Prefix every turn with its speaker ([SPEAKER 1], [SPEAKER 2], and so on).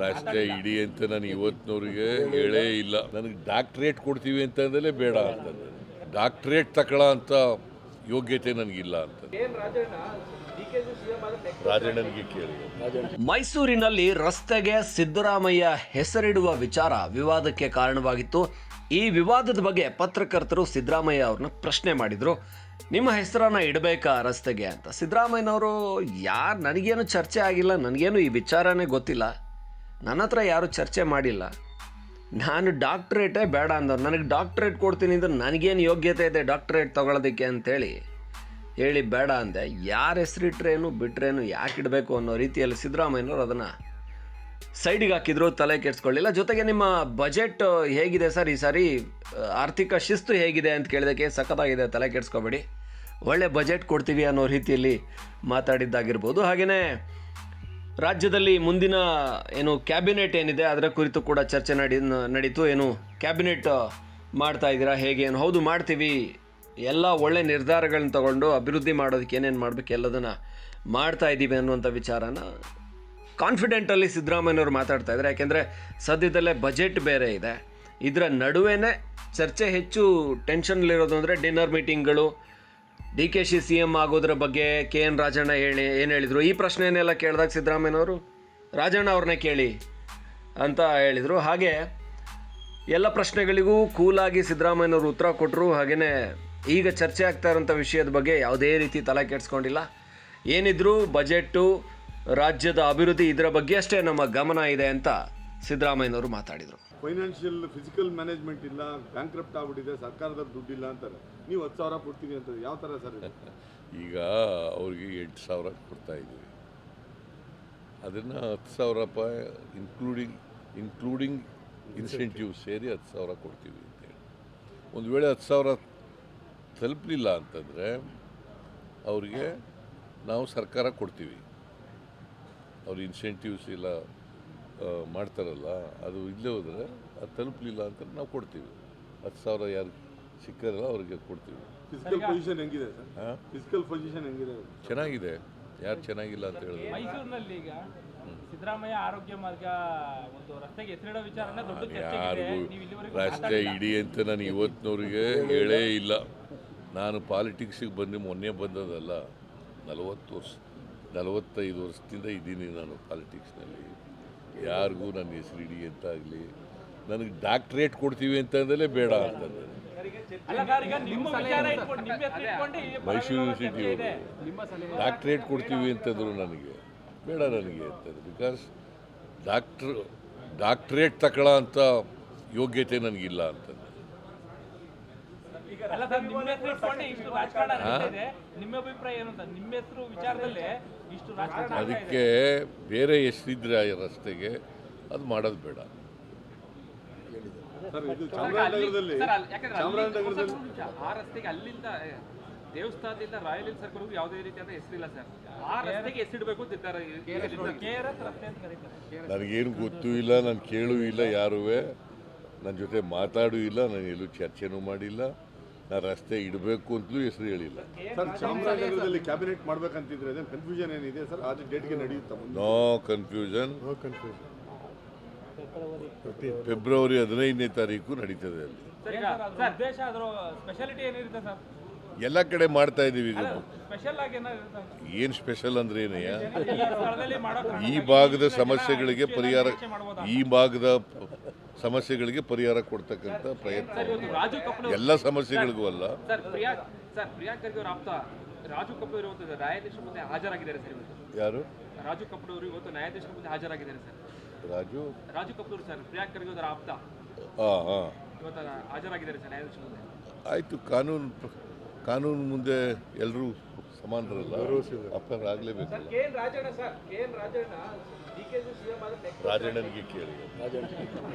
[SPEAKER 1] ರಾಷ್ಟ್ರೀಯ ಇಡಿ ಅಂತ ನಾನು ಇವತ್ತಿನವ್ರಿಗೆ ಹೇಳೇ ಇಲ್ಲ. ನನಗೆ ಡಾಕ್ಟ್ರೇಟ್ ಕೊಡ್ತೀವಿ ಅಂತಂದಲೇ ಬೇಡ ಅಂತ ಡಾಕ್ಟ್ರೇಟ್ ತಕೊಳ ಅಂತ ಯೋಗ್ಯತೆ ನನಗಿಲ್ಲ ಅಂತ ರಾಜಣ್ಣನಿಗೆ ಕೇಳಿ.
[SPEAKER 2] ಮೈಸೂರಿನಲ್ಲಿ ರಸ್ತೆಗೆ ಸಿದ್ದರಾಮಯ್ಯ ಹೆಸರಿಡುವ ವಿಚಾರ ವಿವಾದಕ್ಕೆ ಕಾರಣವಾಗಿತ್ತು. ಈ ವಿವಾದದ ಬಗ್ಗೆ ಪತ್ರಕರ್ತರು ಸಿದ್ದರಾಮಯ್ಯ ಅವ್ರನ್ನ ಪ್ರಶ್ನೆ ಮಾಡಿದ್ರು. ನಿಮ್ಮ ಹೆಸರನ್ನ ಇಡಬೇಕಾ ರಸ್ತೆಗೆ ಅಂತ. ಸಿದ್ದರಾಮಯ್ಯನವರು ಯಾರು ನನಗೇನು ಚರ್ಚೆ ಆಗಿಲ್ಲ ನನಗೇನು ಈ ವಿಚಾರನೇ ಗೊತ್ತಿಲ್ಲ. ನನ್ನ ಹತ್ರ ಯಾರು ಚರ್ಚೆ ಮಾಡಿಲ್ಲ. ನಾನು ಡಾಕ್ಟ್ರೇಟೇ ಬೇಡ ಅಂದವ್ರು. ನನಗೆ ಡಾಕ್ಟ್ರೇಟ್ ಕೊಡ್ತೀನಿ ಅಂದ್ರೆ ನನಗೇನು ಯೋಗ್ಯತೆ ಇದೆ ಡಾಕ್ಟ್ರೇಟ್ ತೊಗೊಳೋದಕ್ಕೆ ಅಂತೇಳಿ ಹೇಳಿ ಬೇಡ ಅಂದೆ. ಯಾರ ಹೆಸರಿಟ್ರೇನು ಬಿಟ್ರೇನು, ಯಾಕೆ ಇಡಬೇಕು ಅನ್ನೋ ರೀತಿಯಲ್ಲಿ ಸಿದ್ದರಾಮಯ್ಯನವರು ಅದನ್ನು ಸೈಡಿಗೆ ಹಾಕಿದ್ರು, ತಲೆ ಕೆಡಿಸ್ಕೊಳ್ಳಿಲ್ಲ. ಜೊತೆಗೆ ನಿಮ್ಮ ಬಜೆಟ್ ಹೇಗಿದೆ ಸರ್? ಈ ಸಾರಿ, ಆರ್ಥಿಕ ಶಿಸ್ತು ಹೇಗಿದೆ ಅಂತ ಕೇಳಿದಕ್ಕೆ ಸಖತ್ತಾಗಿದೆ, ತಲೆ ಕೆಡಿಸ್ಕೋಬೇಡಿ. ಒಳ್ಳೆ ಬಜೆಟ್ ಕೊಡ್ತೀವಿ ಅನ್ನೋ ರೀತಿಯಲ್ಲಿ ಮಾತಾಡಿದ್ದಾಗಿರ್ಬೋದು. ಹಾಗೆಯೇ ರಾಜ್ಯದಲ್ಲಿ ಮುಂದಿನ ಏನು ಕ್ಯಾಬಿನೆಟ್ ಏನಿದೆ, ಅದರ ಕುರಿತು ಕೂಡ ಚರ್ಚೆ ನಡಿ, ನಡೀತು. ಏನು ಕ್ಯಾಬಿನೆಟ್ ಮಾಡ್ತಾ ಇದ್ದೀರಾ? ಹೇಗೆ ಏನು? ಹೌದು, ಮಾಡ್ತೀವಿ. ಎಲ್ಲ ಒಳ್ಳೆ ನಿರ್ಧಾರಗಳನ್ನ ತಗೊಂಡು ಅಭಿವೃದ್ಧಿ ಮಾಡೋದಕ್ಕೆ ಏನೇನು ಮಾಡಬೇಕು, ಎಲ್ಲದನ್ನು ಮಾಡ್ತಾ ಇದ್ದೀವಿ ಅನ್ನುವಂಥ ವಿಚಾರನ ಕಾನ್ಫಿಡೆಂಟಲ್ಲಿ ಸಿದ್ದರಾಮಯ್ಯನವರು ಮಾತಾಡ್ತಾ ಇದ್ದಾರೆ. ಯಾಕೆಂದರೆ ಸದ್ಯದಲ್ಲೇ ಬಜೆಟ್ ಬೇರೆ ಇದೆ. ಇದರ ನಡುವೆನೇ ಚರ್ಚೆ ಹೆಚ್ಚು ಟೆನ್ಷನ್ಲಿರೋದು ಅಂದರೆ dinner ಮೀಟಿಂಗ್ಗಳು D K Shi C M ಆಗೋದ್ರ ಬಗ್ಗೆ ಕೆ ಎನ್ ರಾಜಣ್ಣ ಹೇಳಿ, ಏನು ಹೇಳಿದರು? ಈ ಪ್ರಶ್ನೆಯನ್ನೆಲ್ಲ ಕೇಳಿದಾಗ ಸಿದ್ದರಾಮಯ್ಯನವರು ರಾಜಣ್ಣ ಅವ್ರನ್ನೇ ಕೇಳಿ ಅಂತ ಹೇಳಿದರು. ಹಾಗೆ ಎಲ್ಲ ಪ್ರಶ್ನೆಗಳಿಗೂ ಕೂಲಾಗಿ ಸಿದ್ದರಾಮಯ್ಯನವರು ಉತ್ತರ ಕೊಟ್ಟರು ಹಾಗೆಯೇ ಈಗ ಚರ್ಚೆ ಆಗ್ತಾ ಇರೋಂಥ ವಿಷಯದ ಬಗ್ಗೆ ಯಾವುದೇ ರೀತಿ ತಲೆ ಕೆಡಿಸ್ಕೊಂಡಿಲ್ಲ. ಏನಿದ್ರು ಬಜೆಟ್ಟು, ರಾಜ್ಯದ ಅಭಿವೃದ್ಧಿ ಇದರ ಬಗ್ಗೆ ಅಷ್ಟೇ ನಮ್ಮ ಗಮನ ಇದೆ ಅಂತ ಸಿದ್ದರಾಮಯ್ಯನವರು ಮಾತಾಡಿದರು.
[SPEAKER 3] ಫೈನಾನ್ಷಿಯಲ್, ಫಿಸಿಕಲ್ ಮ್ಯಾನೇಜ್ಮೆಂಟ್ ಇಲ್ಲ, ಬ್ಯಾಂಕ್ರಪ್ಟ್ ಆಗ್ಬಿಟ್ಟಿದೆ ಸರ್ಕಾರದ ದುಡ್ಡಿಲ್ಲ ಅಂತಾರೆ. ನೀವು ಹತ್ತು ಸಾವಿರ ಕೊಡ್ತೀನಿ ಅಂತ ಯಾವ ಥರ ಸರ್
[SPEAKER 1] ಈಗ ಅವ್ರಿಗೆ ಎಂಟು ಸಾವಿರ ಕೊಡ್ತಾ ಇದ್ದೀವಿ. ಅದನ್ನು ಹತ್ತು ಸಾವಿರ ರೂಪಾಯಿ ಇನ್ಕ್ಲೂಡಿಂಗ್ ಇನ್ಕ್ಲೂಡಿಂಗ್ ಇನ್ಸೆಂಟಿವ್ ಸೇರಿ ಹತ್ತು ಸಾವಿರ ಕೊಡ್ತೀವಿ ಅಂತೇಳಿ ಒಂದು ವೇಳೆ ಹತ್ತು ಸಾವಿರ ತಲುಪಲಿಲ್ಲ ಅಂತಂದರೆ ಅವರಿಗೆ ನಾವು ಸರ್ಕಾರ ಕೊಡ್ತೀವಿ. ಅವ್ರ ಇನ್ಸೆಂಟಿವ್ಸ್ ಇಲ್ಲ ಮಾಡ್ತಾರಲ್ಲ ಅದು ಇಲ್ಲೇ ಹೋದರೆ ಅದು ತಲುಪಲಿಲ್ಲ ಅಂತ ನಾವು ಕೊಡ್ತೀವಿ. ಹತ್ತು ಸಾವಿರ ಯಾರು ಸಿಕ್ಕಾರಲ್ಲ ಅವ್ರಿಗೆ ಕೊಡ್ತೀವಿ.
[SPEAKER 3] ಫಿಸಿಕಲ್ ಪೊಸಿಷನ್ ಹೆಂಗಿದೆ ಸರ್?
[SPEAKER 1] ಹಾಂ
[SPEAKER 3] ಫಿಸಿಕಲ್ ಪೊಸಿಷನ್ ಹೆಂಗಿದೆ?
[SPEAKER 1] ಚೆನ್ನಾಗಿದೆ. ಯಾರು ಚೆನ್ನಾಗಿಲ್ಲ ಅಂತ ಹೇಳಿದ್ರೆ.
[SPEAKER 4] ಮೈಸೂರಿನಲ್ಲಿ ಈಗ ಸಿದ್ದರಾಮಯ್ಯ ಆರೋಗ್ಯ ಮಾರ್ಗ ಒಂದು ರಸ್ತೆಗೆ ಹೆಸರಿಡೋ ವಿಚಾರನ ದೊಡ್ಡ
[SPEAKER 1] ಯಾರಿಗೂ
[SPEAKER 4] ನೀವು ಇಲ್ಲಿವರೆಗೂ
[SPEAKER 1] ರಾಷ್ಟ್ರೀಯ ಇಡೀ ಅಂತ ನಾನು ಇವತ್ತಿನವ್ರಿಗೆ ಹೇಳೇ ಇಲ್ಲ. ನಾನು ಪಾಲಿಟಿಕ್ಸಿಗೆ ಬಂದು ಮೊನ್ನೆ ಬಂದದಲ್ಲ ನಲವತ್ತು ವರ್ಷ ನಲವತ್ತೈದು ವರ್ಷದಿಂದ ಇದ್ದೀನಿ ನಾನು ಪಾಲಿಟಿಕ್ಸ್ನಲ್ಲಿ. ಯಾರಿಗೂ ನನ್ನ ಹೆಸರು ಇಡಿ ಅಂತ ಆಗಲಿ. ನನಗೆ ಡಾಕ್ಟ್ರೇಟ್ ಕೊಡ್ತೀವಿ ಅಂತಂದಲೇ ಬೇಡ
[SPEAKER 4] ಅಂತಂದರೆ
[SPEAKER 1] ಮೈಸೂರು
[SPEAKER 4] ಸಿಟಿ
[SPEAKER 1] ಯೂನಿವರ್ಸಿಟಿ ಡಾಕ್ಟ್ರೇಟ್ ಕೊಡ್ತೀವಿ ಅಂತಂದರು ನನಗೆ. ಬೇಡ ನನಗೆ ಅಂತಂದ್ರೆ ಬಿಕಾಸ್ ಡಾಕ್ಟ್ರ್ ಡಾಕ್ಟ್ರೇಟ್ ತಗೊಳ್ಳೋ ಅಂತ ಯೋಗ್ಯತೆ ನನಗಿಲ್ಲ ಅಂತಂದೆ. ಅದಕ್ಕೆ ಬೇರೆ ಎಷ್ಟಿದ್ರೆ ಆ ರಸ್ತೆಗೆ ಅದು ಮಾಡೋದು ಬೇಡ.
[SPEAKER 3] ಸರ್ ಇದು ಚಾಮರಾಜನಗರದಲ್ಲಿ
[SPEAKER 5] ಸರ್, ಅಲ್ಲಿ- ಯಾಕಂದ್ರೆ
[SPEAKER 3] ಚಾಮರಾಜನಗರದಲ್ಲಿ
[SPEAKER 5] ಆ ರಸ್ತೆಗೆ ಅಲ್ಲಿಂದ ದೇವಸ್ಥಾನದಿಂದ ರಾಯಲ್ ಸರ್ಕಲ್ ಯಾವುದೇ ರೀತಿಯಾದ ಹೆಸರಿಲ್ಲ ಸರ್. ಆ ರಸ್ತೆಗೆ ಹೆಸರಿಡಬೇಕು
[SPEAKER 1] ನನಗೇನು ಗೊತ್ತೂ ಇಲ್ಲ ನಾನು ಕೇಳೂ ಇಲ್ಲ ಯಾರೂ ನನ್ನ ಜೊತೆ ಮಾತಾಡೂ ಇಲ್ಲ ನಾನು ಎಲ್ಲೂ ಚರ್ಚೆನೂ ಮಾಡಿಲ್ಲ. ನಾನು ರಸ್ತೆ ಇಡಬೇಕು ಅಂತಲೂ ಹೆಸರು ಹೇಳಿಲ್ಲ.
[SPEAKER 3] ಸರ್ ಚಾಮರಾಜನಗರದಲ್ಲಿ ಕ್ಯಾಬಿನೆಟ್ ಮಾಡ್ಬೇಕಂತಿದ್ರೆ ಅದೇನು ಕನ್ಫ್ಯೂಷನ್ ಏನಿದೆ ಸರ್? ಅದು ಡೇಟ್ಗೆ ನಡೆಯುತ್ತಾ
[SPEAKER 1] ನೋ ಕನ್ಫ್ಯೂಷನ್ ಫೆಬ್ರವರಿ ಹದಿನೈದನೇ ತಾರೀಕು ನಡೀತದೆ ಅಲ್ಲಿ.
[SPEAKER 4] ಸರ್ ಈಗ ಅದ್ರ ಸ್ಪೆಷಾಲಿಟಿ ಏನಿರುತ್ತೆ ಸರ್?
[SPEAKER 1] ಎಲ್ಲ ಕಡೆ ಮಾಡ್ತಾ ಇದೀವಿ ಈಗ ಏನು ಸ್ಪೆಷಲ್ ಅಂದ್ರೆ ಏನಯ್ಯ
[SPEAKER 4] ಈ
[SPEAKER 1] ಭಾಗದ ಸಮಸ್ಯೆಗಳಿಗೆ ಪರಿಹಾರ ಈ ಭಾಗದ ಸಮಸ್ಯೆಗಳಿಗೆ ಪರಿಹಾರ ಕೊಡ್ತಕ್ಕಂಥ ಪ್ರಯತ್ನ. ಎಲ್ಲ ಸಮಸ್ಯೆಗಳಿಗೂ ಅಲ್ಲ.
[SPEAKER 5] ಸರ್ ಪ್ರಿಯಾ ಸರ್ ಪ್ರಿಯಾಂಕ್ ಖರ್ಗೆ ಅವರ ಆಪ್ತ ರಾಜು ಕಪೂರ್ ಇವತ್ತು ನ್ಯಾಯಾಧೀಶ ಮುಂದೆ ಹಾಜರಾಗಿದ್ದಾರೆ ಸರ್
[SPEAKER 1] ಯಾರು?
[SPEAKER 5] ರಾಜು ಕಪೂರ್ ಅವರು ಇವತ್ತು ನ್ಯಾಯಾಧೀಶ ಮುಂದೆ ಹಾಜರಾಗಿದ್ದಾರೆ ಸರ್.
[SPEAKER 1] ರಾಜು?
[SPEAKER 5] ರಾಜು ಕಪೂರ್ ಸರ್ ಪ್ರಿಯಾಂಕ್ ಖರ್ಗೆ ಅವರ ಆಪ್ತ. ಇವತ್ತು ಹಾಜರಾಗಿದ್ದಾರೆ ಸರ್ ನ್ಯಾಯಾಧೀಶ ಮುಂದೆ.
[SPEAKER 1] ಆಯಿತು ಕಾನೂನು ಕಾನೂನು ಮುಂದೆ ಎಲ್ಲರೂ ಸಮಾನರಲ್ಲ. ಅಪ್ಪರ್ ಆಗಲೇಬೇಕು.
[SPEAKER 4] K N Rajanna sir K N Rajanna D K CM ಆದ
[SPEAKER 1] ರಾಜಣ್ಣನಿಗೆ ಕೇಳಿ.